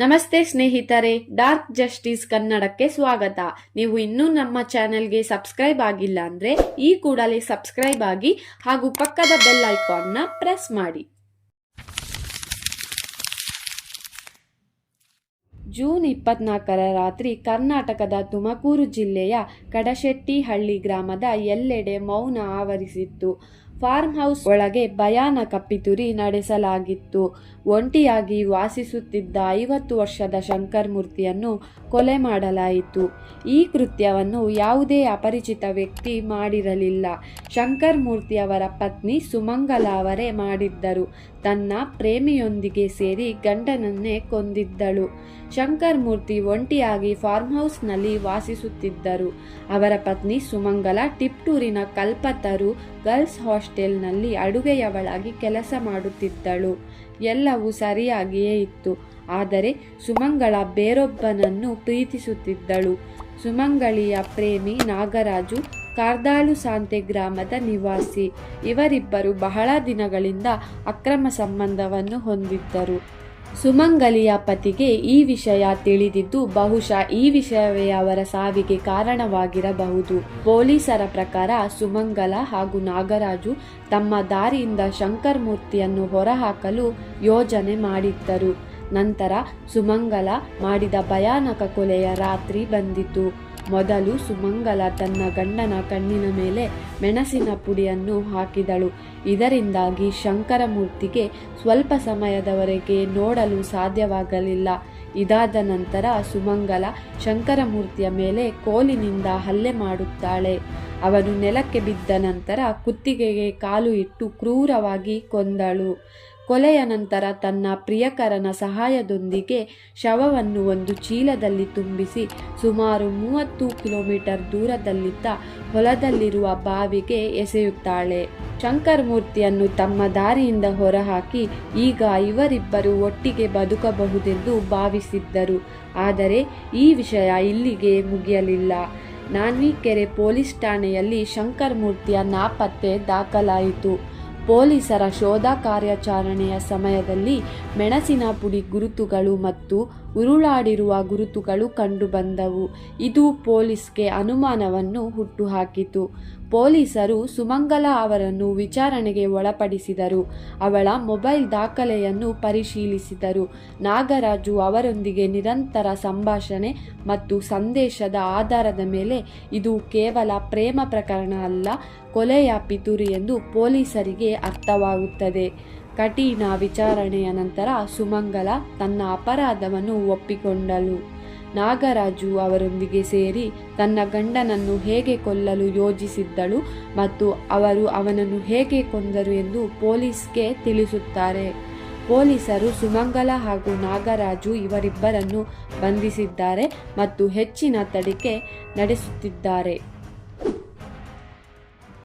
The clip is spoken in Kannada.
ನಮಸ್ತೆ ಸ್ನೇಹಿತರೆ ಡಾರ್ಕ್ ಜಸ್ಟಿಸ್ ಕನ್ನಡಕ್ಕೆ ಸ್ವಾಗತ. ನೀವು ಇನ್ನೂ ನಮ್ಮ ಚಾನೆಲ್ಗೆ ಸಬ್ಸ್ಕ್ರೈಬ್ ಆಗಿಲ್ಲ ಅಂದ್ರೆ ಈ ಕೂಡಲೇ ಸಬ್ಸ್ಕ್ರೈಬ್ ಆಗಿ ಹಾಗೂ ಪಕ್ಕದ ಬೆಲ್ ಐಕಾನ್ನ ಪ್ರೆಸ್ ಮಾಡಿ. ಜೂನ್ ಇಪ್ಪತ್ನಾಲ್ಕರ ರಾತ್ರಿ ಕರ್ನಾಟಕದ ತುಮಕೂರು ಜಿಲ್ಲೆಯ ಕಡಶೆಟ್ಟಿಹಳ್ಳಿ ಗ್ರಾಮದ ಎಲ್ಲೆಡೆ ಮೌನ ಆವರಿಸಿತ್ತು. ಫಾರ್ಮ್ ಹೌಸ್ ಒಳಗೆ ಭಯಾನ ಕಪ್ಪಿತುರಿ ನಡೆಸಲಾಗಿತ್ತು. ಒಂಟಿಯಾಗಿ ವಾಸಿಸುತ್ತಿದ್ದ ಐವತ್ತು ವರ್ಷದ ಶಂಕರ್ ಮೂರ್ತಿಯನ್ನು ಕೊಲೆ ಮಾಡಲಾಯಿತು. ಈ ಕೃತ್ಯವನ್ನು ಯಾವುದೇ ಅಪರಿಚಿತ ವ್ಯಕ್ತಿ ಮಾಡಿರಲಿಲ್ಲ. ಶಂಕರ್ ಮೂರ್ತಿಯವರ ಪತ್ನಿ ಸುಮಂಗಲ ಅವರೇ ಮಾಡಿದ್ದರು. ತನ್ನ ಪ್ರೇಮಿಯೊಂದಿಗೆ ಸೇರಿ ಗಂಡನನ್ನೇ ಕೊಂದಿದ್ದಳು. ಶಂಕರ್ ಮೂರ್ತಿ ಒಂಟಿಯಾಗಿ ಫಾರ್ಮ್ ಹೌಸ್ನಲ್ಲಿ ವಾಸಿಸುತ್ತಿದ್ದರು. ಅವರ ಪತ್ನಿ ಸುಮಂಗಲ ಟಿಪ್ಟೂರಿನ ಕಲ್ಪತರು ಗರ್ಲ್ಸ್ ಹಾಸ್ಟೆಲ್ನಲ್ಲಿ ಅಡುಗೆಯವಳಾಗಿ ಕೆಲಸ ಮಾಡುತ್ತಿದ್ದಳು. ಎಲ್ಲವೂ ಸರಿಯಾಗಿಯೇ ಇತ್ತು. ಆದರೆ ಸುಮಂಗಳ ಬೇರೊಬ್ಬನನ್ನು ಪ್ರೀತಿಸುತ್ತಿದ್ದಳು. ಸುಮಂಗಳಿಯ ಪ್ರೇಮಿ ನಾಗರಾಜು ಕಾರ್ದಾಳು ಸಾಂತೆ ಗ್ರಾಮದ ನಿವಾಸಿ. ಇವರಿಬ್ಬರು ಬಹಳ ದಿನಗಳಿಂದ ಅಕ್ರಮ ಸಂಬಂಧವನ್ನು ಹೊಂದಿದ್ದರು. ಸುಮಂಗಲಿಯ ಪತಿಗೆ ಈ ವಿಷಯ ತಿಳಿದಿದ್ದು, ಬಹುಶಃ ಈ ವಿಷಯವೇ ಅವರ ಸಾವಿಗೆ ಕಾರಣವಾಗಿರಬಹುದು. ಪೊಲೀಸರ ಪ್ರಕಾರ ಸುಮಂಗಲ ಹಾಗೂ ನಾಗರಾಜು ತಮ್ಮ ದಾರಿಯಿಂದ ಶಂಕರ್ ಮೂರ್ತಿಯನ್ನು ಹೊರಹಾಕಲು ಯೋಜನೆ ಮಾಡಿದ್ದರು. ನಂತರ ಸುಮಂಗಲ ಮಾಡಿದ ಭಯಾನಕ ಕೊಲೆಯ ರಾತ್ರಿ ಬಂದಿತು. ಮೊದಲು ಸುಮಂಗಲ ತನ್ನ ಗಂಡನ ಕಣ್ಣಿನ ಮೇಲೆ ಮೆಣಸಿನ ಪುಡಿಯನ್ನು ಹಾಕಿದಳು. ಇದರಿಂದಾಗಿ ಶಂಕರಮೂರ್ತಿಗೆ ಸ್ವಲ್ಪ ಸಮಯದವರೆಗೆ ನೋಡಲು ಸಾಧ್ಯವಾಗಲಿಲ್ಲ. ಇದಾದ ನಂತರ ಸುಮಂಗಲ ಶಂಕರಮೂರ್ತಿಯ ಮೇಲೆ ಕೋಲಿನಿಂದ ಹಲ್ಲೆ ಮಾಡುತ್ತಾಳೆ. ಅವನು ನೆಲಕ್ಕೆ ಬಿದ್ದ ನಂತರ ಕುತ್ತಿಗೆಗೆ ಕಾಲು ಇಟ್ಟು ಕ್ರೂರವಾಗಿ ಕೊಂದಳು. ಕೊಲೆಯ ನಂತರ ತನ್ನ ಪ್ರಿಯಕರನ ಸಹಾಯದೊಂದಿಗೆ ಶವವನ್ನು ಒಂದು ಚೀಲದಲ್ಲಿ ತುಂಬಿಸಿ ಸುಮಾರು ಮೂವತ್ತು ಕಿಲೋಮೀಟರ್ ದೂರದಲ್ಲಿದ್ದ ಹೊಲದಲ್ಲಿರುವ ಬಾವಿಗೆ ಎಸೆಯುತ್ತಾಳೆ. ಶಂಕರ್ ಮೂರ್ತಿಯನ್ನು ತಮ್ಮ ದಾರಿಯಿಂದ ಹೊರಹಾಕಿ ಈಗ ಇವರಿಬ್ಬರು ಒಟ್ಟಿಗೆ ಬದುಕಬಹುದೆಂದು ಭಾವಿಸಿದ್ದರು. ಆದರೆ ಈ ವಿಷಯ ಇಲ್ಲಿಗೆ ಮುಗಿಯಲಿಲ್ಲ. ನಾನ್ವಿಕೆರೆ ಪೊಲೀಸ್ ಠಾಣೆಯಲ್ಲಿ ಶಂಕರ್ ಮೂರ್ತಿಯ ನಾಪತ್ತೆ ದಾಖಲಾಯಿತು. ಪೊಲೀಸರ ಶೋಧ ಕಾರ್ಯಾಚರಣೆಯ ಸಮಯದಲ್ಲಿ ಮೆಣಸಿನ ಪುಡಿ ಗುರುತುಗಳು ಮತ್ತು ಉರುಳಾಡಿರುವ ಗುರುತುಗಳು ಕಂಡುಬಂದವು. ಇದು ಪೊಲೀಸ್ಗೆ ಅನುಮಾನವನ್ನು ಹುಟ್ಟುಹಾಕಿತು. ಪೊಲೀಸರು ಸುಮಂಗಲ ಅವರನ್ನು ವಿಚಾರಣೆಗೆ ಒಳಪಡಿಸಿದರು. ಅವಳ ಮೊಬೈಲ್ ದಾಖಲೆಯನ್ನು ಪರಿಶೀಲಿಸಿದರು. ನಾಗರಾಜು ಅವರೊಂದಿಗೆ ನಿರಂತರ ಸಂಭಾಷಣೆ ಮತ್ತು ಸಂದೇಶದ ಆಧಾರದ ಮೇಲೆ ಇದು ಕೇವಲ ಪ್ರೇಮ ಪ್ರಕರಣ ಅಲ್ಲ, ಕೊಲೆಯ ಪಿತೂರಿ ಎಂದು ಪೊಲೀಸರಿಗೆ ಅರ್ಥವಾಗುತ್ತದೆ. ಕಠಿಣ ವಿಚಾರಣೆಯ ನಂತರ ಸುಮಂಗಲ ತನ್ನ ಅಪರಾಧವನ್ನು ಒಪ್ಪಿಕೊಂಡಳು. ನಾಗರಾಜು ಅವರೊಂದಿಗೆ ಸೇರಿ ತನ್ನ ಗಂಡನನ್ನು ಹೇಗೆ ಕೊಲ್ಲಲು ಯೋಜಿಸಿದ್ದಳು ಮತ್ತು ಅವರು ಅವನನ್ನು ಹೇಗೆ ಕೊಂದರು ಎಂದು ಪೊಲೀಸ್ಗೆ ತಿಳಿಸುತ್ತಾರೆ. ಪೊಲೀಸರು ಸುಮಂಗಲ ಹಾಗೂ ನಾಗರಾಜು ಇವರಿಬ್ಬರನ್ನು ಬಂಧಿಸಿದ್ದಾರೆ ಮತ್ತು ಹೆಚ್ಚಿನ ತನಿಖೆ ನಡೆಸುತ್ತಿದ್ದಾರೆ.